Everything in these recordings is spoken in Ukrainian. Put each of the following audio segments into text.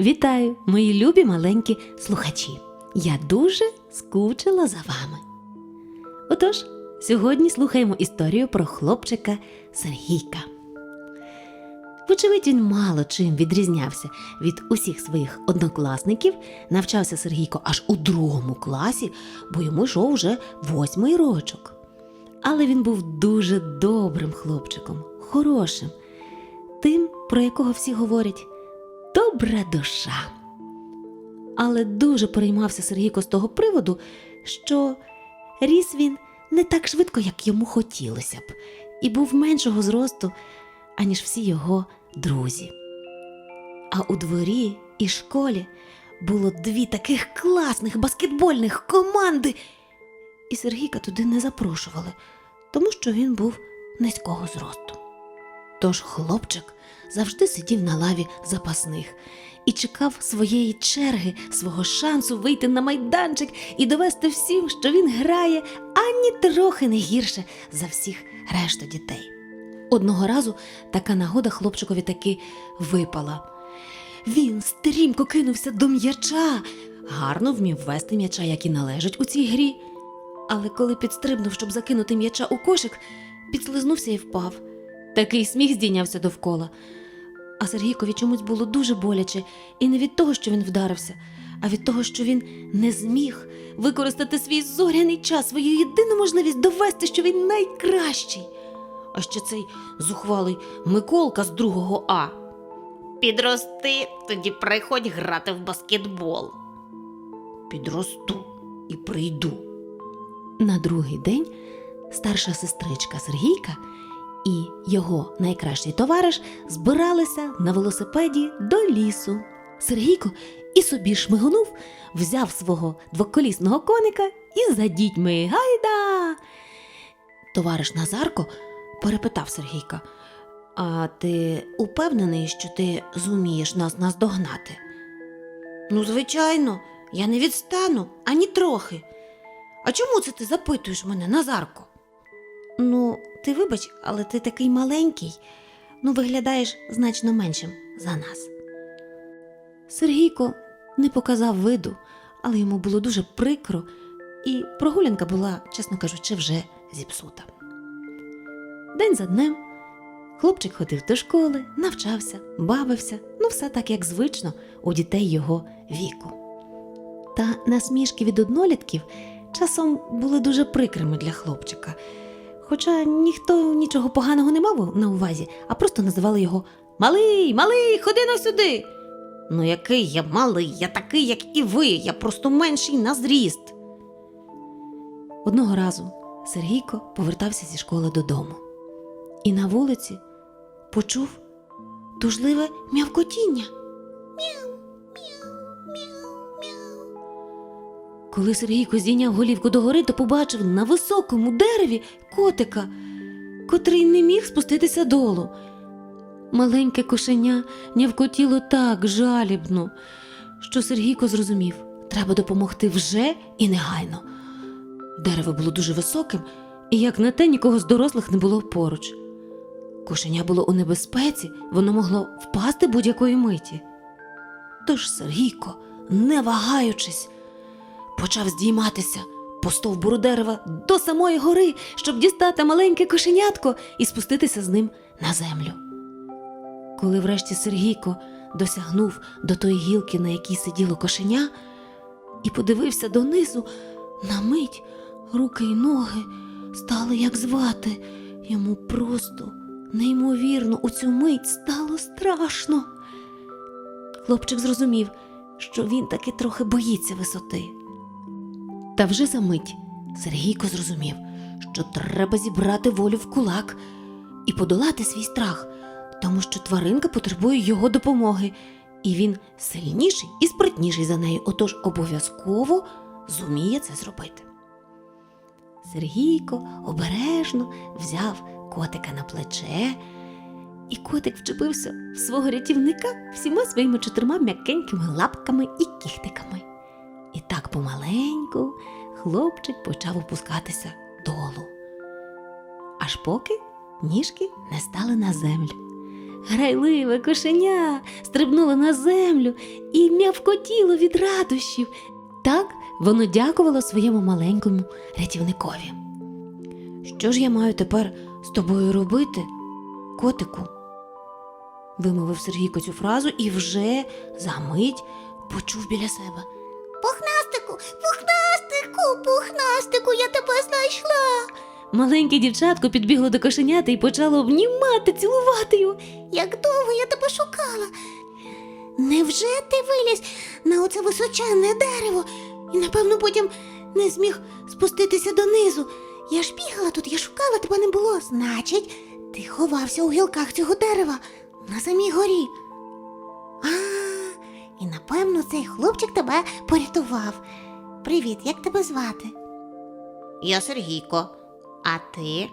Вітаю, мої любі маленькі слухачі. Я дуже скучила за вами. Отож, сьогодні слухаємо історію про хлопчика Сергійка. Вочевидь, він мало чим відрізнявся від усіх своїх однокласників. Навчався Сергійко аж у другому класі, бо йому йшов вже восьмий рочок. Але він був дуже добрим хлопчиком, хорошим, тим, про якого всі говорять добра душа. Але дуже переймався Сергійко з того приводу, що ріс він не так швидко, як йому хотілося б, і був меншого зросту, аніж всі його друзі. А у дворі і школі було дві таких класних баскетбольних команди, і Сергійка туди не запрошували, тому що він був низького зросту. Тож хлопчик завжди сидів на лаві запасних і чекав своєї черги, свого шансу вийти на майданчик і довести всім, що він грає ані трохи не гірше за всіх решту дітей. Одного разу така нагода хлопчикові таки випала. Він стрімко кинувся до м'яча, гарно вмів вести м'яча, як і належить у цій грі. Але коли підстрибнув, щоб закинути м'яча у кошик, підслизнувся і впав. Такий сміх здійнявся довкола. А Сергійкові чомусь було дуже боляче, і не від того, що він вдарився, а від того, що він не зміг використати свій зоряний час, свою єдину можливість довести, що він найкращий. А ще цей зухвалий Миколка з другого А. Підрости, тоді приходь грати в баскетбол. Підросту і прийду. На другий день старша сестричка Сергійка і його найкращий товариш збиралися на велосипеді до лісу. Сергійко і собі шмигонув, взяв свого двоколісного коника і за дітьми гайда. Товариш Назарко перепитав Сергійка: А ти упевнений, що ти зумієш нас наздогнати? Ну, звичайно, я не відстану ані трохи. А чому це ти запитуєш мене, Назарко? Ну, ти вибач, але ти такий маленький, ну виглядаєш значно меншим за нас. Сергійко не показав виду, але йому було дуже прикро, і прогулянка була, чесно кажучи, вже зіпсута. День за днем хлопчик ходив до школи, навчався, бавився, ну все так, як звично у дітей його віку. Та насмішки від однолітків часом були дуже прикрими для хлопчика. Хоча ніхто нічого поганого не мав на увазі, а просто називали його Малий, малий, ходи на сюди. Ну, який я малий, я такий, як і ви, я просто менший на зріст. Одного разу Сергійко повертався зі школи додому і на вулиці почув тужливе м'явкотіння. Коли Сергійко здійняв голівку догори, то побачив на високому дереві котика, котрий не міг спуститися долу. Маленьке кошеня нявкотіло так жалібно, що Сергійко зрозумів, треба допомогти вже і негайно. Дерево було дуже високим, і як на те нікого з дорослих не було поруч. Кошеня було у небезпеці, воно могло впасти будь-якої миті. Тож Сергійко, не вагаючись, почав здійматися по стовбуру дерева до самої гори, щоб дістати маленьке кошенятко і спуститися з ним на землю. Коли врешті Сергійко досягнув до тої гілки, на якій сиділо кошеня, і подивився донизу, на мить руки й ноги стали як звати. Йому просто, неймовірно, у цю мить стало страшно. Хлопчик зрозумів, що він таки трохи боїться висоти. Та вже за мить Сергійко зрозумів, що треба зібрати волю в кулак і подолати свій страх, тому що тваринка потребує його допомоги, і він сильніший і спритніший за неї, отож обов'язково зуміє це зробити. Сергійко обережно взяв котика на плече, і котик вчепився в свого рятівника всіма своїми чотирма м'якенькими лапками і кіхтиками. І так помаленьку хлопчик почав опускатися долу. Аж поки ніжки не стали на землю. Грайливе кошеня стрибнуло на землю і м'явкотіло від радощів. Так воно дякувало своєму маленькому рятівникові. Що ж я маю тепер з тобою робити, котику? вимовив Сергійко цю фразу і вже за мить почув біля себе. Пухнастику, пухнастику, пухнастику, я тебе знайшла. Маленьке дівчатко підбігло до кошеняти і почало обнімати, цілувати його. Як довго я тебе шукала. Невже ти виліз на оце височенне дерево і, напевно, потім не зміг спуститися донизу? Я ж бігала тут, я шукала, тебе не було. Значить, ти ховався у гілках цього дерева на самій горі. Напевно цей хлопчик тебе порятував. Привіт, як тебе звати? Я Сергійко. А ти?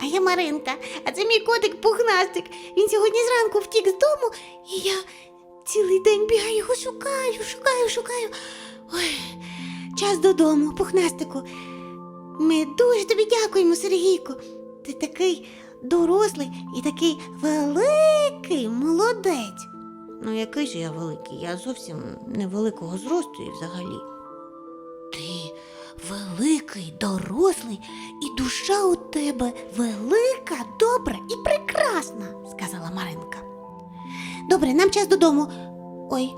А я Маринка, а це мій котик пухнастик. Він сьогодні зранку втік з дому, і я цілий день бігаю, його шукаю, шукаю, шукаю. Ой, час додому, пухнастику. Ми дуже тобі дякуємо, Сергійко. Ти такий дорослий і такий великий молодець. Ну який же я великий? Я зовсім невеликого зросту і взагалі. Ти великий, дорослий, і душа у тебе велика, добра і прекрасна, сказала Маринка. Добре, нам час додому. Ой,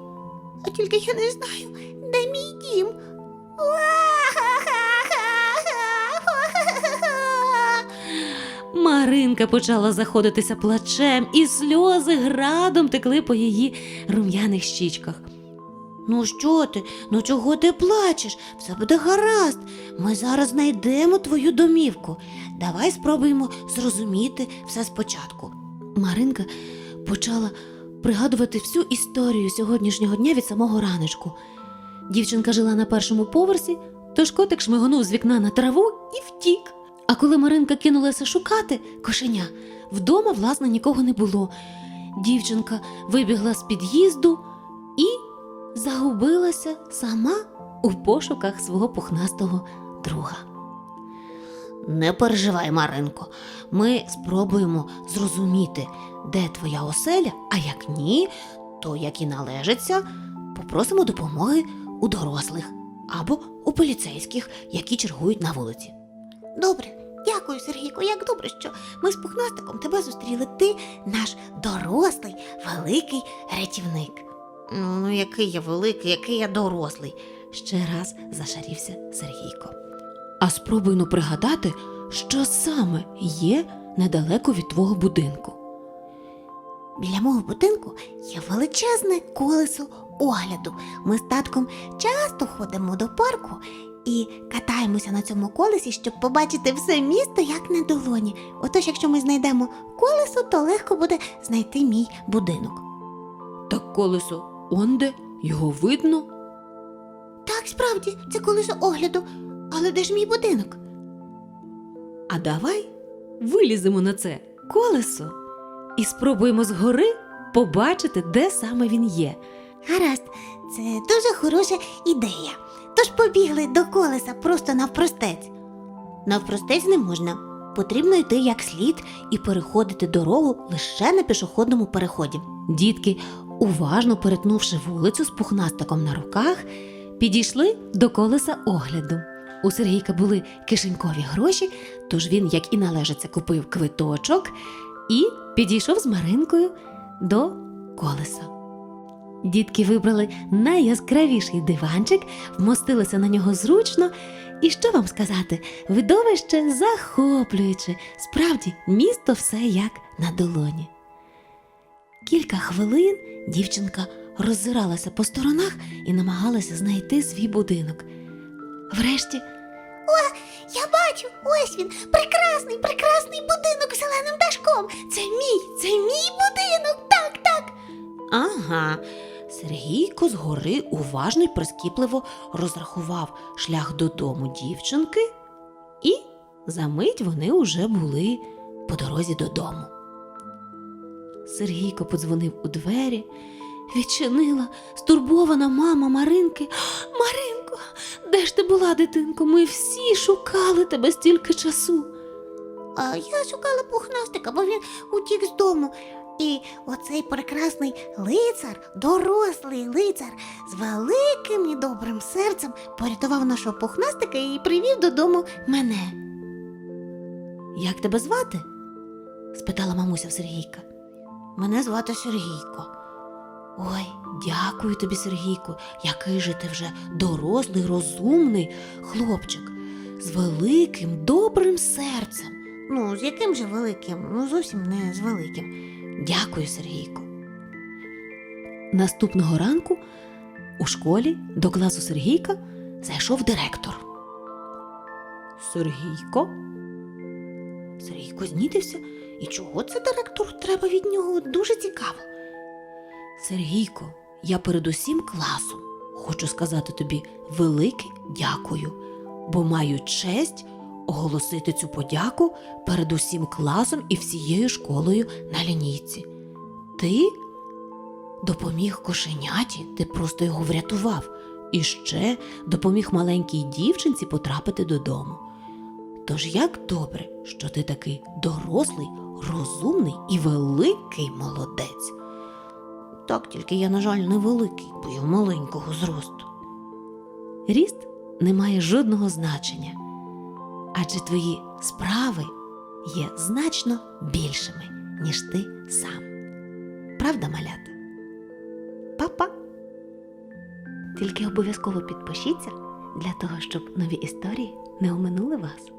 а тільки я не знаю, де мій дім. Маринка почала заходитися плачем, і сльози градом текли по її рум'яних щічках. Ну що ти? Ну чого ти плачеш? Все буде гаразд. Ми зараз знайдемо твою домівку. Давай спробуємо зрозуміти все спочатку. Маринка почала пригадувати всю історію сьогоднішнього дня від самого раночку. Дівчинка жила на першому поверсі, тож котик шмигонув з вікна на траву і втік. А коли Маринка кинулася шукати кошеня, вдома, власне, нікого не було. Дівчинка вибігла з під'їзду і загубилася сама у пошуках свого пухнастого друга. Не переживай, Маринко. Ми спробуємо зрозуміти, де твоя оселя, а як ні, то як і належиться, попросимо допомоги у дорослих або у поліцейських, які чергують на вулиці. Добре, дякую, Сергійко. Як добре, що ми з пухнастиком тебе зустріли. Ти наш дорослий, великий рятівник. Ну, який я великий, який я дорослий. ще раз зашарівся Сергійко. А спробуй ну пригадати, що саме є недалеко від твого будинку. Біля мого будинку є величезне колесо огляду. Ми з татком часто ходимо до парку і катаємося на цьому колесі, щоб побачити все місто як на долоні. Отож, якщо ми знайдемо колесо, то легко буде знайти мій будинок. Так колесо онде, його видно. Так, справді, це колесо огляду. Але де ж мій будинок? А давай виліземо на це колесо і спробуємо згори побачити, де саме він є. Гаразд, це дуже хороша ідея. Тож побігли до колеса просто навпростець. Навпростець не можна. Потрібно йти як слід і переходити дорогу лише на пішохідному переході. Дітки, уважно перетнувши вулицю з пухнастиком на руках, підійшли до колеса огляду. У Сергійка були кишенькові гроші, тож він, як і належиться, купив квиточок і підійшов з Маринкою до колеса. Дітки вибрали найяскравіший диванчик, вмостилися на нього зручно. І що вам сказати, видовище захоплююче. Справді, місто все як на долоні. Кілька хвилин дівчинка роззиралася по сторонах і намагалася знайти свій будинок. Врешті, О, Я бачу, ось він, прекрасний, прекрасний будинок з зеленим дашком. Це мій, це мій будинок. Так, так. ага, Сергійко згори уважно й прискіпливо розрахував шлях додому дівчинки, і за мить вони уже були по дорозі додому. Сергійко подзвонив у двері, відчинила стурбована мама Маринки. Маринко, де ж ти була, дитинко? Ми всі шукали тебе стільки часу. А я шукала пухнастика, бо він утік з дому. І оцей прекрасний лицар, дорослий лицар з великим і добрим серцем порятував нашого пухнастика і привів додому мене. Як тебе звати? спитала мамуся в Сергійка. Мене звати Сергійко. Ой, дякую тобі, Сергійку, який же ти вже дорослий, розумний хлопчик з великим, добрим серцем. Ну, з яким же великим? Ну, зовсім не з великим. Дякую, Сергійко. Наступного ранку у школі до класу Сергійка зайшов директор. Сергійко? Сергійко знітився, і чого це директору треба від нього? Дуже цікаво. Сергійко, я передусім класу хочу сказати тобі велике дякую, бо маю честь оголосити цю подяку перед усім класом і всією школою на лінійці. Ти допоміг кошеняті, ти просто його врятував, і ще допоміг маленькій дівчинці потрапити додому. Тож як добре, що ти такий дорослий, розумний і великий молодець. Так, тільки я, на жаль, невеликий, бо я маленького зросту. Ріст не має жодного значення, адже твої справи є значно більшими, ніж ти сам. Правда, малята? Па-па! Тільки обов'язково підпишіться для того, щоб нові історії не оминули вас.